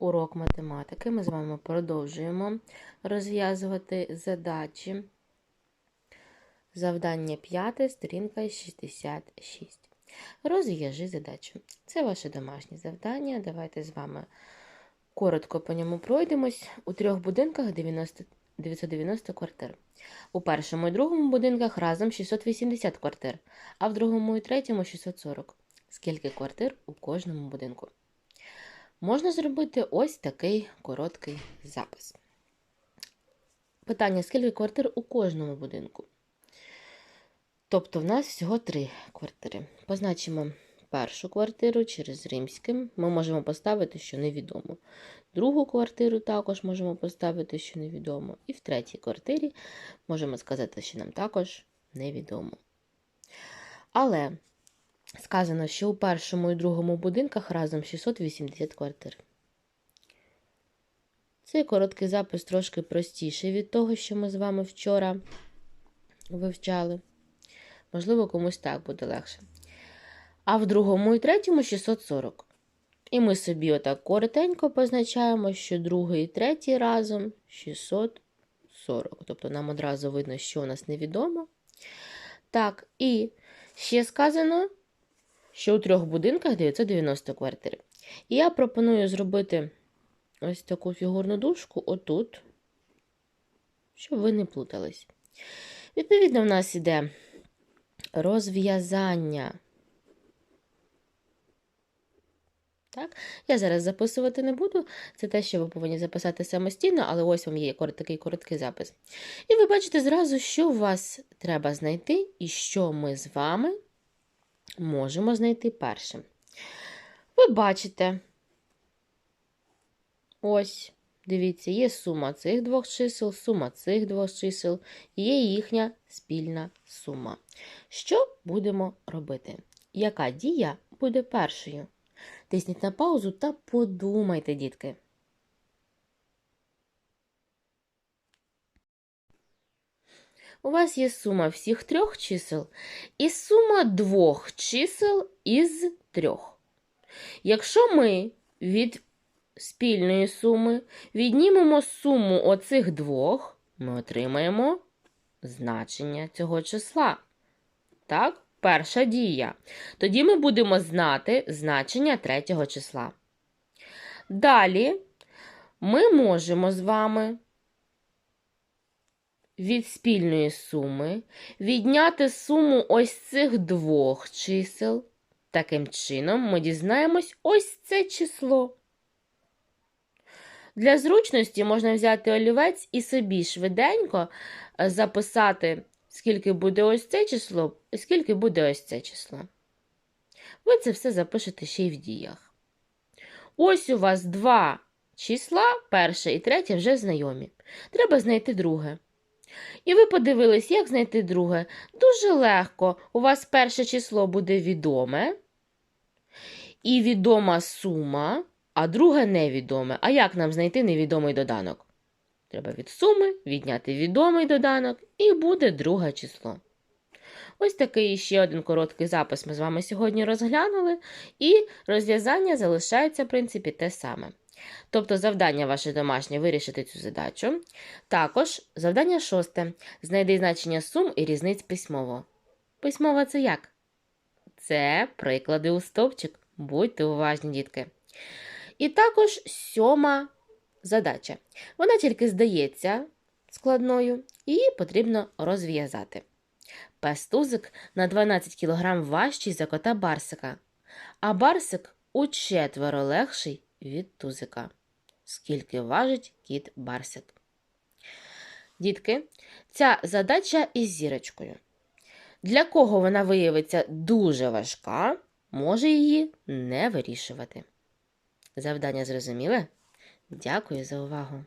урок математики. Ми з вами продовжуємо розв'язувати задачі. Завдання 5, сторінка 66. Розв'яжи задачу. Це ваше домашнє завдання. Давайте з вами коротко по ньому пройдемось. У трьох будинках 90, 990 квартир. У першому і другому будинках разом 680 квартир, а в другому і третьому 640. Скільки квартир у кожному будинку? Можна зробити ось такий короткий запис. Питання: скільки квартир у кожному будинку? Тобто в нас всього три квартири. Позначимо першу квартиру через римським. Ми можемо поставити, що невідомо. Другу квартиру також можемо поставити, що невідомо. І в третій квартирі можемо сказати, що нам також невідомо. Але сказано, що у першому і другому будинках разом 680 квартир. Цей короткий запис трошки простіший від того, що ми з вами вчора вивчали. Можливо, комусь так буде легше. А в другому і третьому 640. І ми собі отак коротенько позначаємо, що другий і третій разом 640. Тобто нам одразу видно, що у нас невідомо. Так, і ще сказано, що у трьох будинках 990 квартир. І я пропоную зробити ось таку фігурну дужку отут, щоб ви не плутались. Відповідно, в нас іде розв'язання. Так? Я зараз записувати не буду. Це те, що ви повинні записати самостійно, але ось вам є такий короткий запис. І ви бачите зразу, що у вас треба знайти, і що ми з вами можемо знайти першим. Ви бачите, ось, дивіться, є сума цих двох чисел, сума цих двох чисел, є їхня спільна сума. Що будемо робити? Яка дія буде першою? Тисніть на паузу та подумайте, дітки. У вас є сума всіх трьох чисел і сума двох чисел із трьох. Якщо ми від спільної суми віднімемо суму оцих двох, ми отримаємо значення цього числа. Так? Перша дія. Тоді ми будемо знати значення третього числа. Далі ми можемо з вами від спільної суми відняти суму ось цих двох чисел. Таким чином, ми дізнаємось ось це число. Для зручності можна взяти олівець і собі швиденько записати скільки буде ось це число, і скільки буде ось це число. Ви це все запишете ще й в діях. Ось у вас два числа, перше і третє, вже знайомі. Треба знайти друге. І ви подивились, як знайти друге. Дуже легко. У вас перше число буде відоме. І відома сума, а друге невідоме. А як нам знайти невідомий доданок? Треба від суми відняти відомий доданок, і буде друге число. Ось такий ще один короткий запис ми з вами сьогодні розглянули, і розв'язання залишається, в принципі, те саме. Тобто, завдання ваше домашнє вирішити цю задачу. Також завдання шосте. Знайди значення сум і різниць письмово. Письмово це як? Це приклади у стовпчик. Будьте уважні, дітки. І також сьома задача. Вона тільки здається складною, її потрібно розв'язати. Пес-тузик на 12 кг важчий за кота Барсика, а Барсик учетверо легший від тузика. Скільки важить кіт Барсик? Дітки, ця задача із зірочкою. Для кого вона виявиться дуже важка, може її не вирішувати. Завдання зрозуміле? Дякую за увагу!